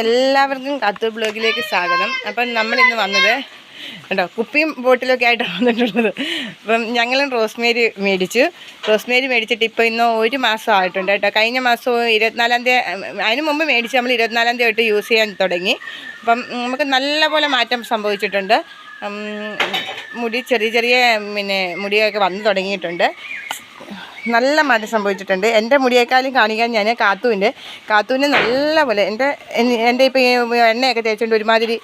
എല്ലാവർക്കും കത്ത് ബ്ലോഗിലേക്ക് സ്വാഗതം. അപ്പം നമ്മളിന്ന് വന്നത് കേട്ടോ കുപ്പിയും ബോട്ടിലൊക്കെ ആയിട്ടാണ് വന്നിട്ടുള്ളത്. അപ്പം ഞങ്ങളും റോസ്മേരി മേടിച്ചു. റോസ്മേരി മേടിച്ചിട്ട് ഇപ്പോൾ ഇന്ന് ഒരു മാസം ആയിട്ടുണ്ട് കേട്ടോ. കഴിഞ്ഞ മാസം ഇരുപത്തിനാലാം തീയതി അതിന് മുമ്പ് മേടിച്ച് നമ്മൾ ഇരുപത്തിനാലാം തീയതി തൊട്ട് യൂസ് ചെയ്യാൻ തുടങ്ങി. അപ്പം നമുക്ക് നല്ലപോലെ മാറ്റം സംഭവിച്ചിട്ടുണ്ട്. മുടി ചെറിയ ചെറിയ പിന്നെ മുടിയൊക്കെ വന്നു തുടങ്ങിയിട്ടുണ്ട്. നല്ല മാറ്റം സംഭവിച്ചിട്ടുണ്ട്. എന്റെ മുടിയേക്കാളും കാണിക്കാൻ ഞാൻ കാത്തുവിന്റെ കാത്തുവിന് നല്ല പോലെ എന്റെ എൻ- എന്റെ ഇപ്പോൾ എണ്ണയൊക്കെ തേച്ചുകൊണ്ട് ഒരുമാതിരി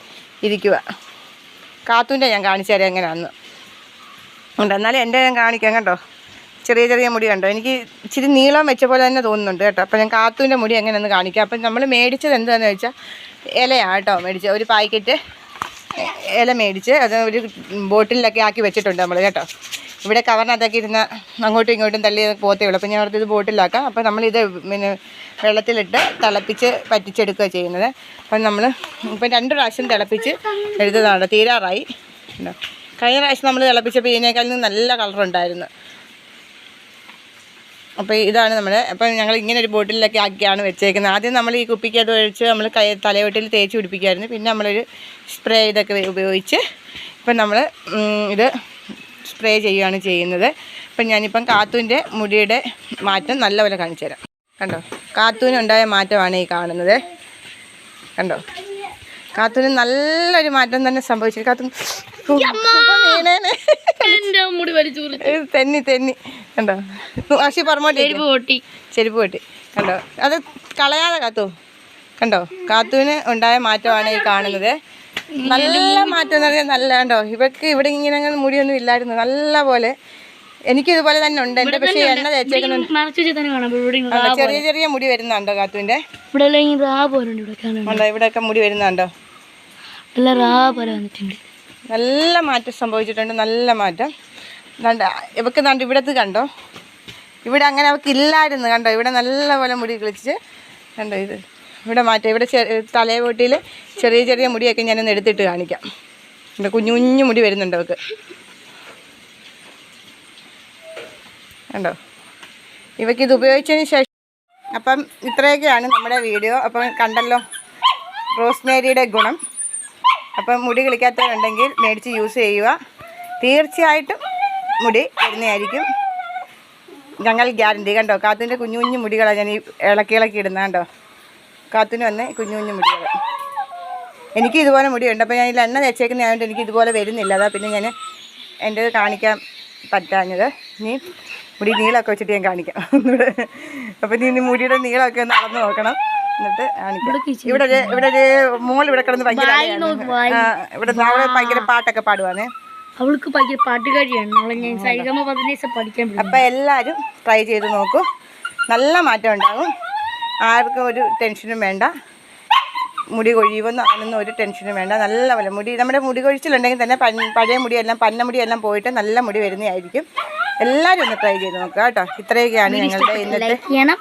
ഇരിക്കുക കാത്തുവിന്റെ ഞാൻ കാണിച്ചു തരാം എങ്ങനെയാണെന്ന് ഉണ്ട് എന്നാലും എന്റെ ഞാൻ കാണിക്കാം കണ്ടോ? ചെറിയ ചെറിയ മുടി കണ്ടോ? എനിക്ക് ഇച്ചിരി നീളം വെച്ച പോലെ തന്നെ തോന്നുന്നുണ്ട് കേട്ടോ. അപ്പോൾ ഞാൻ കാത്തുവിന്റെ മുടി എങ്ങനെയെന്ന് കാണിക്കാം. അപ്പം നമ്മൾ മേടിച്ചത് എന്താണെന്ന് വെച്ചാൽ ഇലയാണ് കേട്ടോ മേടിച്ചത്. ഒരു പാക്കറ്റ് ഇല മേടിച്ച് അത് ഒരു ബോട്ടിലൊക്കെ ആക്കി വെച്ചിട്ടുണ്ട് നമ്മൾ കേട്ടോ. ഇവിടെ കവറിനകത്തൊക്കെ ഇരുന്ന അങ്ങോട്ടും ഇങ്ങോട്ടും തള്ളി പോത്തേ ഉള്ളൂ. അപ്പോൾ ഞാൻ ഓർത്ത് ഇത് ബോട്ടിലാക്കാം. അപ്പോൾ നമ്മളിത് പിന്നെ വെള്ളത്തിലിട്ട് തിളപ്പിച്ച് പറ്റിച്ചെടുക്കുക ചെയ്യുന്നത്. അപ്പം നമ്മൾ ഇപ്പം രണ്ട് പ്രാവശ്യം തിളപ്പിച്ച് എടുത്തതാണ്. തീരാറായി? കഴിഞ്ഞ പ്രാവശ്യം നമ്മൾ തിളപ്പിച്ചപ്പോൾ ഇതിനേക്കാളും നല്ല കളറുണ്ടായിരുന്നു അപ്പോൾ ഇതാണ് നമ്മൾ അപ്പം ഞങ്ങൾ ഇങ്ങനെ ഒരു ബോട്ടിലൊക്കെ ആക്കിയാണ് വെച്ചേക്കുന്നത്. ആദ്യം നമ്മൾ ഈ കുപ്പിക്ക് അത് ഒഴിച്ച് നമ്മൾ കൈ തലയോട്ടിൽ തേച്ച് പിടിപ്പിക്കുമായിരുന്നു പിന്നെ നമ്മളൊരു സ്പ്രേ ഇതൊക്കെ ഉപയോഗിച്ച് ഇപ്പം നമ്മൾ ഇത് സ്പ്രേ ചെയ്യുകയാണ് ചെയ്യുന്നത്. അപ്പം ഞാനിപ്പം കാത്തൂന്റെ മുടിയുടെ മാറ്റം നല്ലപോലെ കാണിച്ചു തരാം. കണ്ടോ? കാത്തൂനുണ്ടായ മാറ്റമാണ് ഈ കാണുന്നത്. കണ്ടോ? കാത്തൂന് നല്ലൊരു മാറ്റം തന്നെ സംഭവിച്ചു. കാത്തു തെന്നി തെന്നി. കണ്ടോ? പക്ഷി പറഞ്ഞോട്ടെ. ചെരുപ്പ് പൊട്ടി. കണ്ടോ? അത് കളയാതെ കാത്തു. കണ്ടോ? കാത്തുവിന് ഉണ്ടായ മാറ്റമാണ് ഈ കാണുന്നത്. നല്ല മാറ്റം എന്ന് പറഞ്ഞാൽ നല്ല കണ്ടോ? ഇവക്ക് ഇവിടെ ഇങ്ങനെ അങ്ങനെ മുടിയൊന്നും ഇല്ലായിരുന്നു. നല്ല പോലെ. എനിക്ക് ഇതുപോലെ തന്നെ ഉണ്ട്. എന്റെ പക്ഷേ എണ്ണ തേച്ചേക്കുന്നുണ്ട് ചെറിയ ചെറിയ മുടി വരുന്നുണ്ടോ കാത്തുവിന്റെ? ഇവിടെ ഒക്കെ ഉണ്ട്. ഉണ്ടോ? ഇവിടെയൊക്കെ മുടി വരുന്നുണ്ടോ? നല്ല മാറ്റം സംഭവിച്ചിട്ടുണ്ട്. നല്ല മാറ്റം. ഇവക്ക് കണ്ടു ഇവിടത്ത് കണ്ടോ? ഇവിടെ അങ്ങനെ അവൾക്ക് ഇല്ലായിരുന്നു. കണ്ടോ? ഇവിടെ നല്ല പോലെ മുടി കളിച്ച്. കണ്ടോ ഇത്? ഇവിടെ മാറ്റം. ഇവിടെ തലയോട്ടിയിൽ ചെറിയ ചെറിയ മുടിയൊക്കെ ഞാനൊന്ന് എടുത്തിട്ട് കാണിക്കാം. ഇവിടെ കുഞ്ഞു കുഞ്ഞു മുടി വരുന്നുണ്ട് അവൾക്ക്. കണ്ടോ? ഇവയ്ക്ക് ഇത് ഉപയോഗിച്ചതിന് ശേഷം അപ്പം ഇത്രയൊക്കെയാണ് നമ്മുടെ വീഡിയോ. അപ്പം കണ്ടല്ലോ റോസ്മേരിയുടെ ഗുണം. അപ്പം മുടി കിളിക്കാത്തവരുണ്ടെങ്കിൽ മേടിച്ച് യൂസ് ചെയ്യുക. തീർച്ചയായിട്ടും മുടി വരുന്നതായിരിക്കും. ഞങ്ങൾ ഗ്യാരണ്ടി. കണ്ടോ? കാത്തിന്റെ കുഞ്ഞു കുഞ്ഞു മുടികളാണ് ഞാൻ ഈ ഇളക്കി ഇളക്കി ഇടുന്നത്. കണ്ടോ? കാത്തിന് വന്ന് കുഞ്ഞു കുഞ്ഞു മുടികൾ എനിക്ക് ഇതുപോലെ മുടിയുണ്ട്. അപ്പോൾ ഞാൻ ഇതിൽ എണ്ണ തേച്ചേക്കുന്നതായതുകൊണ്ട് എനിക്ക് ഇതുപോലെ വരുന്നില്ല. അതാ പിന്നെ ഞാൻ എന്റെ കാണിക്കാൻ പറ്റാഞ്ഞത്. ഇനി മുടി നീളമൊക്കെ വെച്ചിട്ട് ഞാൻ കാണിക്കാം. അപ്പോൾ നീ ഇനി മുടിയുടെ നീളമൊക്കെ ഒന്ന് അളന്ന് നോക്കണം. എന്നിട്ട് കാണിക്കാം. ഇവിടെ ഒരു ഇവിടെ ഒരു മോൾ ഇവിടെ കിടന്ന് ഭയങ്കര ഇവിടെ നാളെ ഭയങ്കര പാട്ടൊക്കെ പാടുവാണേ അവൾക്ക് ഭയങ്കര പാട്ടുകാരിയാണ്. ഞാൻ സൈഗമ പതിനഞ്ച് പഠിക്കാൻ അപ്പം എല്ലാവരും ട്രൈ ചെയ്ത് നോക്കൂ. നല്ല മാറ്റം ഉണ്ടാകും. ആർക്കും ഒരു ടെൻഷനും വേണ്ട. മുടി കൊഴിയുമെന്ന് അങ്ങനൊന്നും ഒരു ടെൻഷനും വേണ്ട. നല്ല പോലെ മുടി നമ്മുടെ മുടി കൊഴിച്ചിലുണ്ടെങ്കിൽ തന്നെ പഴയ മുടിയെല്ലാം പന്ന മുടിയെല്ലാം പോയിട്ട് നല്ല മുടി വരുന്നതായിരിക്കും. എല്ലാവരും ഒന്ന് ട്രൈ ചെയ്ത് നോക്കുക കേട്ടോ. ഇത്രയൊക്കെയാണ് ഞങ്ങളുടെ ഇന്നത്തെ ചെയ്യണം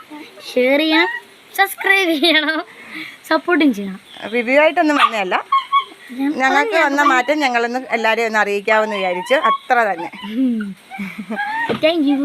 ഷെയർ ചെയ്യണം സബ്സ്ക്രൈബ് ചെയ്യണം സപ്പോർട്ടും ചെയ്യണം. റിവ്യൂ ആയിട്ടൊന്നും വന്നതല്ല. ഞങ്ങൾക്ക് വന്ന മാറ്റം ഞങ്ങളൊന്ന് എല്ലാവരെയും ഒന്ന് അറിയിക്കാമെന്ന് വിചാരിച്ചു അത്ര തന്നെ. Thank you